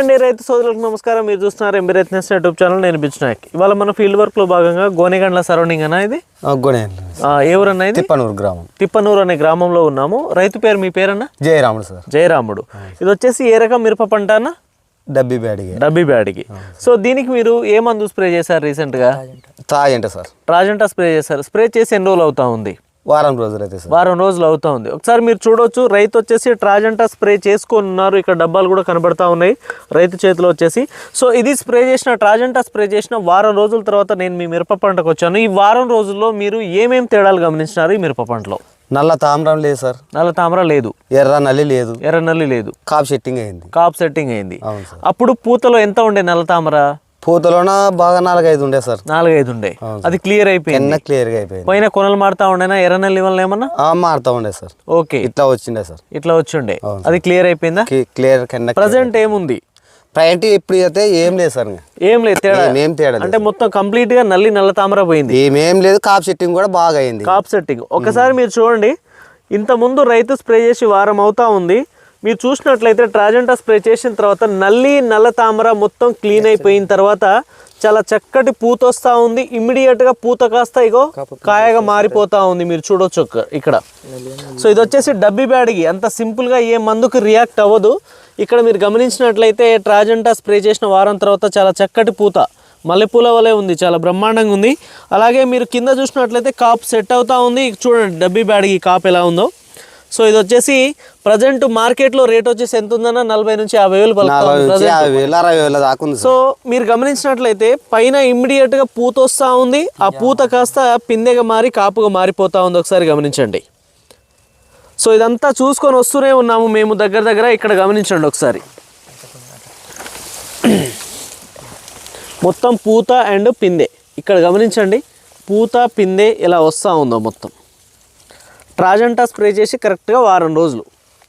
అండి రైతు సోదరులకు నమస్కారం. మీరు చూస్తున్నారు ఎంబీ రైతు యూట్యూబ్ ఛానల్. నేను బిచ్నాయక్ ఇవాళ మన ఫీల్డ్ వర్క్లో భాగంగా గోనెగండ్ల సరౌండింగ్ అన్న ఇది? ఏ ఊరన్నా ఇది? తిప్పనూరు గ్రామం. తిప్పనూరు అనే గ్రామంలో ఉన్నాము. రైతు పేరు మీ పేరన్నా? జయరాముడు సార్. జయరాముడు. ఇది వచ్చేసి ఏ రకం మిరప పంట అన్న డబ్బి బ్యాడిగే. డబ్బీ బ్యాడ్కి సో దీనికి మీరు ఏ మందు స్ప్రే చేశారు రీసెంట్గా తాగంట సార్. రాజంటా స్ప్రే చేశారు. స్ప్రే చేసి ఎన్ని రోజులు అవుతా ఉంది? వారం రోజులు అయితే సార్. వారం రోజులు అవుతా ఉంది. ఒకసారి మీరు చూడొచ్చు. రైతు వచ్చేసి ట్రాజెంటా స్ప్రే చేసుకొని ఉన్నారు. ఇక్కడ డబ్బాలు కూడా కనబడతా ఉన్నాయి. రైతు చేతిలో వచ్చేసి. సో ఇది స్ప్రే చేసిన ట్రాజెంటా స్ప్రే చేసిన వారం రోజుల తర్వాత నేను మీ మిరప పంటకు వచ్చాను. ఈ వారం రోజుల్లో మీరు ఏమేం తేడాలు గమనించినారు ఈ మిరప పంటలో? నల్ల తామ్రం లేదు సార్. నల్ల తామర లేదు. ఎర్ర నల్లి లేదు. ఎర్ర నల్లి లేదు. కాప్ సెట్టింగ్ అయింది. కాప్ సెట్టింగ్ అయింది. అప్పుడు పూతలో ఎంత ఉండే నల్ల తామర? పూతలోన బాగా నాలుగైదు ఉండే సార్. నాలుగైదు ఉండే. అది క్లియర్ అయిపోయింది. ఎన్న క్లియర్గా అయిపోయింది. పైన కొనలు మారుతా ఉండేనా? ఎర్ర నల్లి వల్ల ఏమన్నా? మారుతా ఉండే సార్. ఓకే. ఇట్లా వచ్చిండే సార్. ఇట్లా వచ్చుండే అది క్లియర్ అయిపోయిందా? క్లియర్ కింద ప్రజెంట్ ఏముంది? ప్రయంటి ఇప్పుడు అయితే ఏం లేదు సార్. ఏం లేదు తేడా. ఏమేం తేడా అంటే మొత్తం కంప్లీట్గా నల్లి నల్ల తామర పోయింది. ఏమేం లేదు కాప్ సెట్టింగ్ కూడా బాగా అయింది. కాప్ సెట్టింగ్ ఒకసారి మీరు చూడండి. ఇంత ముందు రైతు స్ప్రే చేసి వారం అవుతా ఉంది. మీరు చూసినట్లయితే ట్రాజెంటా స్ప్రే చేసిన తర్వాత నల్లి నల్ల తామర మొత్తం క్లీన్ అయిపోయిన తర్వాత చాలా చక్కటి పూత వస్తూ ఉంది. ఇమ్మీడియట్గా పూత కాస్త ఇగో కాయగా మారిపోతా ఉంది. మీరు చూడొచ్చు ఇక్కడ. సో ఇది వచ్చేసి డబ్బీ బ్యాడ్కి అంత సింపుల్గా ఏ మందుకు రియాక్ట్ అవ్వదు. ఇక్కడ మీరు గమనించినట్లయితే ట్రాజెంటా స్ప్రే చేసిన వారం తర్వాత చాలా చక్కటి పూత. మల్లెపూల వలె ఉంది. చాలా బ్రహ్మాండంగా ఉంది. అలాగే మీరు కింద చూసినట్లయితే కాప్ సెట్ అవుతా ఉంది. చూడండి డబ్బీ బ్యాడ్కి కాప్ ఎలా ఉందో. సో ఇది వచ్చేసి ప్రజెంట్ మార్కెట్లో రేట్ వచ్చేసి ఎంత ఉందన్న నలభై నుంచి యాభై వేలు సో మీరు గమనించినట్లయితే పైన ఇమ్మీడియట్గా పూత వస్తూ ఉంది. ఆ పూత కాస్త పిందెగా మారి కాపుగా మారిపోతా ఉంది. ఒకసారి గమనించండి. సో ఇదంతా చూసుకొని వస్తూనే ఉన్నాము. మేము దగ్గర దగ్గర ఇక్కడ గమనించండి ఒకసారి. మొత్తం పూత అండ్ పిందె. ఇక్కడ గమనించండి. పూత పిందె ఇలా వస్తూ ఉందో మొత్తం. ట్రాజెంటా స్ప్రే చేసి కరెక్ట్గా వారం రోజులు.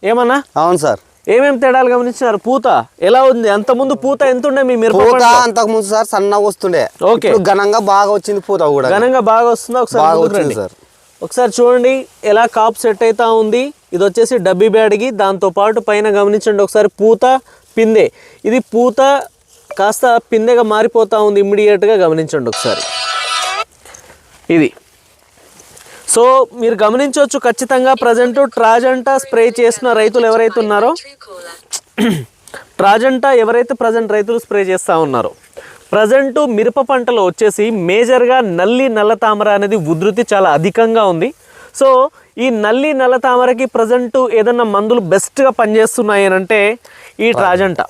ఏమన్నా? అవును సార్. ఏమేం తేడాలు గమనించినారు? పూత? ఎలా ఉంది? అంత ముందు పూత ఎంత ఉండే మీ మిరప పూత? అంతకు ముందు సార్ సన్నగా వస్తుండే. ఓకే. ఘనంగా బాగా వచ్చింది పూత కూడా. ఘనంగా బాగా వస్తుందా? ఒకసారి. సార్. ఒకసారి చూడండి ఎలా కాప్ సెట్ అవుతా ఉంది. ఇది వచ్చేసి డబ్బీ బ్యాడ్కి. దాంతో పాటు పైన గమనించండి ఒకసారి పూత పిందె. ఇది పూత కాస్త పిందెగా మారిపోతా ఉంది. ఇమ్మీడియట్గా గమనించండి ఒకసారి. ఇది. సో మీరు గమనించవచ్చు ఖచ్చితంగా ప్రజెంట్ ట్రాజంటా స్ప్రే చేసిన రైతులు ఎవరైతే ఉన్నారో ట్రాజంటా ఎవరైతే ప్రజెంట్ రైతులు స్ప్రే చేస్తూ ఉన్నారో ప్రజెంట్ మిరప పంటలో వచ్చేసి మేజర్గా నల్లి నల్ల తామర అనేది ఉధృతి చాలా అధికంగా ఉంది. సో ఈ నల్లి నల్ల తామరకి ప్రజెంట్ ఏదన్నా మందులు బెస్ట్గా పనిచేస్తున్నాయి అంటే ఈ ట్రాజంటా